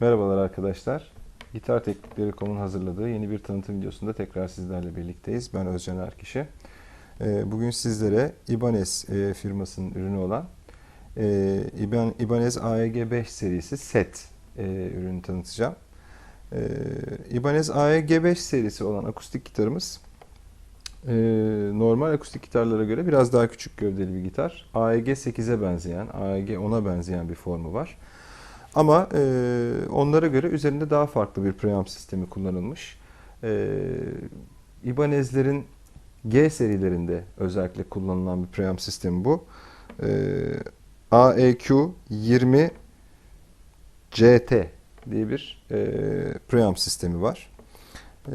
Merhabalar arkadaşlar. Gitar Teknikleri.com'un hazırladığı yeni bir tanıtım videosunda tekrar sizlerle birlikteyiz. Ben Özcan Erkişi. Ee, Bugün sizlere Ibanez e, firmasının ürünü olan e, Iban- Ibanez AEG 5 serisi set e, ürünü tanıtacağım. Ibanez AEG 5 serisi olan akustik gitarımız normal akustik gitarlara göre biraz daha küçük gövdeli bir gitar. AEG 8'e benzeyen, AEG 10'a benzeyen bir formu var. Ama e, onlara göre üzerinde daha farklı bir preamp sistemi kullanılmış. E, Ibanez'lerin G serilerinde özellikle kullanılan bir preamp sistemi bu. E, AEQ 20 CT diye bir e, preamp sistemi var. E,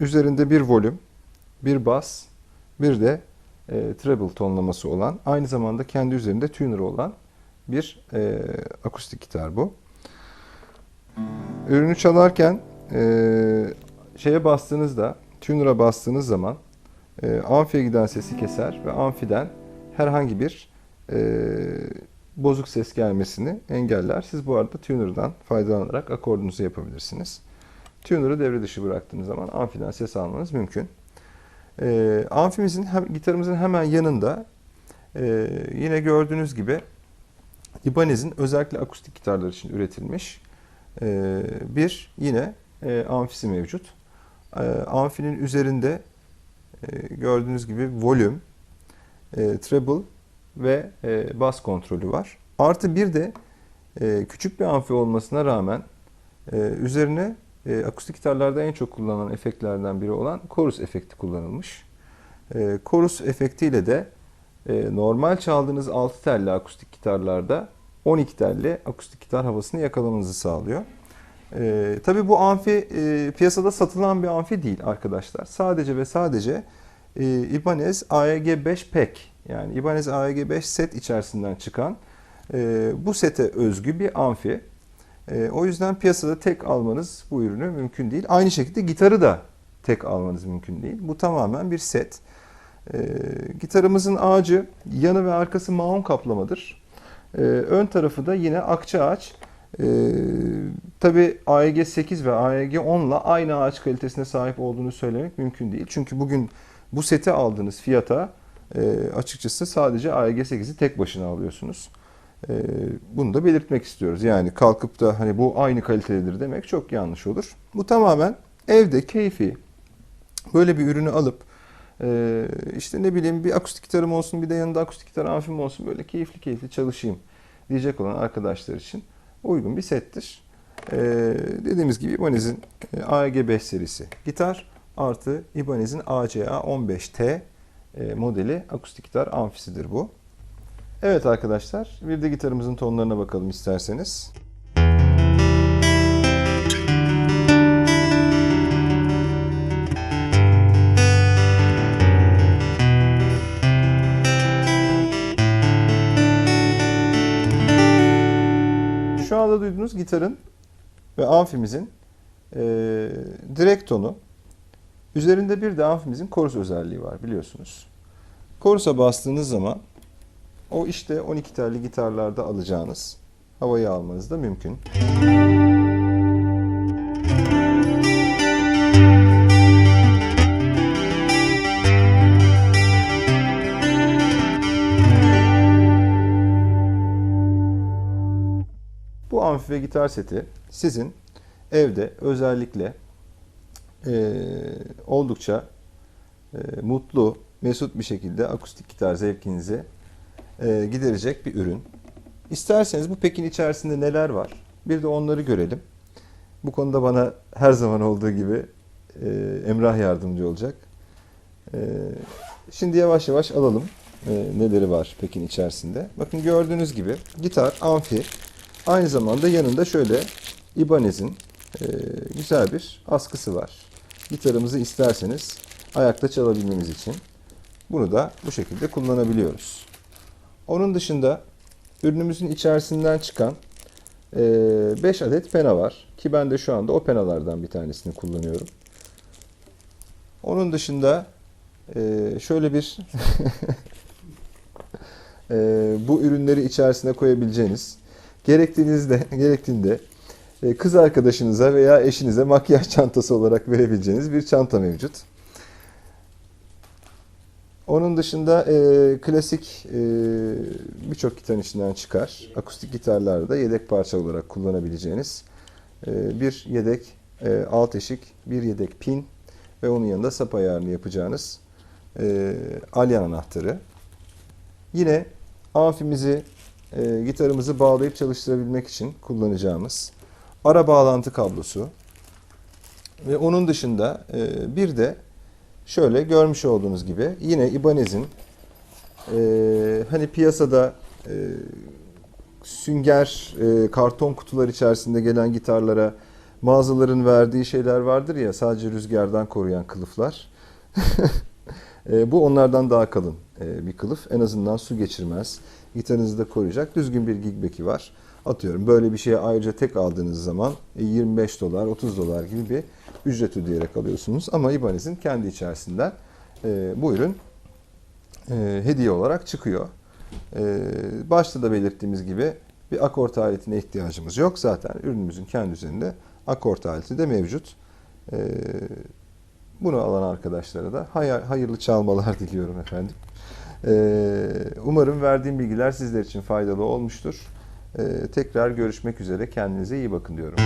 üzerinde bir volüm, bir bas, bir de e, treble tonlaması olan, aynı zamanda kendi üzerinde tuner olan bir e, akustik gitar bu. Ürünü çalarken e, şeye bastığınızda, tuner'a bastığınız zaman e, amfiye giden sesi keser ve amfiden herhangi bir e, bozuk ses gelmesini engeller. Siz bu arada tuner'dan faydalanarak akordunuzu yapabilirsiniz. Tuner'ı devre dışı bıraktığınız zaman amfiden ses almanız mümkün. E, amfimizin, gitarımızın hemen yanında e, yine gördüğünüz gibi Ibanez'in özellikle akustik gitarlar için üretilmiş e, bir yine e, amfisi mevcut. E, Amfinin üzerinde e, gördüğünüz gibi volüm, e, treble ve e, bas kontrolü var. Artı bir de küçük bir amfi olmasına rağmen üzerine akustik gitarlarda en çok kullanılan efektlerden biri olan chorus efekti kullanılmış. Chorus efektiyle de e, normal çaldığınız 6 telli akustik gitarlarda 12 telli akustik gitar havasını yakalamanızı sağlıyor. E, tabii bu amfi e, piyasada satılan bir amfi değil arkadaşlar. Sadece ve sadece e, Ibanez AEG 5 Pack yani Ibanez AEG 5 set içerisinden çıkan e, bu sete özgü bir amfi. E, o yüzden piyasada tek almanız bu ürünü mümkün değil. Aynı şekilde gitarı da tek almanız mümkün değil. Bu tamamen bir set. E, gitarımızın ağacı yanı ve arkası maun kaplamadır. E, ön tarafı da yine akça ağaç. E, Tabi AEG 8 ve AEG 10 ile aynı ağaç kalitesine sahip olduğunu söylemek mümkün değil. Çünkü bugün bu seti aldığınız fiyata e, açıkçası sadece AEG 8'i tek başına alıyorsunuz. E, bunu da belirtmek istiyoruz. Yani kalkıp da hani bu aynı kalitededir demek çok yanlış olur. Bu tamamen evde keyfi böyle bir ürünü alıp e, işte ne bileyim bir akustik gitarım olsun bir de yanında akustik gitar amfim olsun böyle keyifli keyifli çalışayım diyecek olan arkadaşlar için uygun bir settir. Ee, dediğimiz gibi Ibanez'in e, AEG 5 serisi gitar artı Ibanez'in ACA 15T e, modeli akustik gitar amfisidir bu. Evet arkadaşlar bir de gitarımızın tonlarına bakalım isterseniz. Şu anda duyduğunuz gitarın ve amfimizin e, direkt tonu. Üzerinde bir de amfimizin chorus özelliği var biliyorsunuz. Chorus'a bastığınız zaman o işte 12 telli gitarlarda alacağınız havayı almanız da mümkün. Amfi ve gitar seti sizin evde özellikle e, oldukça e, mutlu, mesut bir şekilde akustik gitar zevkinizi e, giderecek bir ürün. İsterseniz bu pekin içerisinde neler var? Bir de onları görelim. Bu konuda bana her zaman olduğu gibi e, Emrah yardımcı olacak. E, şimdi yavaş yavaş alalım e, neleri var pekin içerisinde. Bakın gördüğünüz gibi gitar, amfi, aynı zamanda yanında şöyle Ibanez'in e, güzel bir askısı var. Gitarımızı isterseniz ayakta çalabilmemiz için bunu da bu şekilde kullanabiliyoruz. Onun dışında ürünümüzün içerisinden çıkan 5 adet pena var. Ki ben de şu anda o penalardan bir tanesini kullanıyorum. Onun dışında e, şöyle bir e, bu ürünleri içerisine koyabileceğiniz gerektiğinizde gerektiğinde e, kız arkadaşınıza veya eşinize makyaj çantası olarak verebileceğiniz bir çanta mevcut. Onun dışında e, klasik e, birçok gitarın içinden çıkar. Akustik gitarlarda yedek parça olarak kullanabileceğiniz e, bir yedek e, alt eşik, bir yedek pin ve onun yanında sap ayarını yapacağınız e, alyan anahtarı. Yine amfimizi, e, gitarımızı bağlayıp çalıştırabilmek için kullanacağımız ara bağlantı kablosu ve onun dışında e, bir de şöyle görmüş olduğunuz gibi yine Ibanez'in e, hani piyasada e, sünger e, karton kutular içerisinde gelen gitarlara mağazaların verdiği şeyler vardır ya sadece rüzgardan koruyan kılıflar. E, bu onlardan daha kalın bir kılıf. En azından su geçirmez. Gitarınızı da koruyacak. Düzgün bir gigbeki var. Atıyorum böyle bir şeye ayrıca tek aldığınız zaman e, 25 dolar, 30 dolar gibi bir ücret ödeyerek alıyorsunuz. Ama Ibanez'in kendi içerisinden e, bu ürün e, hediye olarak çıkıyor. E, başta da belirttiğimiz gibi bir akort aletine ihtiyacımız yok. Zaten ürünümüzün kendi üzerinde akort aleti de mevcut. Bunu alan arkadaşlara da hay- hayırlı çalmalar diliyorum efendim. Ee, umarım verdiğim bilgiler sizler için faydalı olmuştur. Ee, tekrar görüşmek üzere. Kendinize iyi bakın diyorum.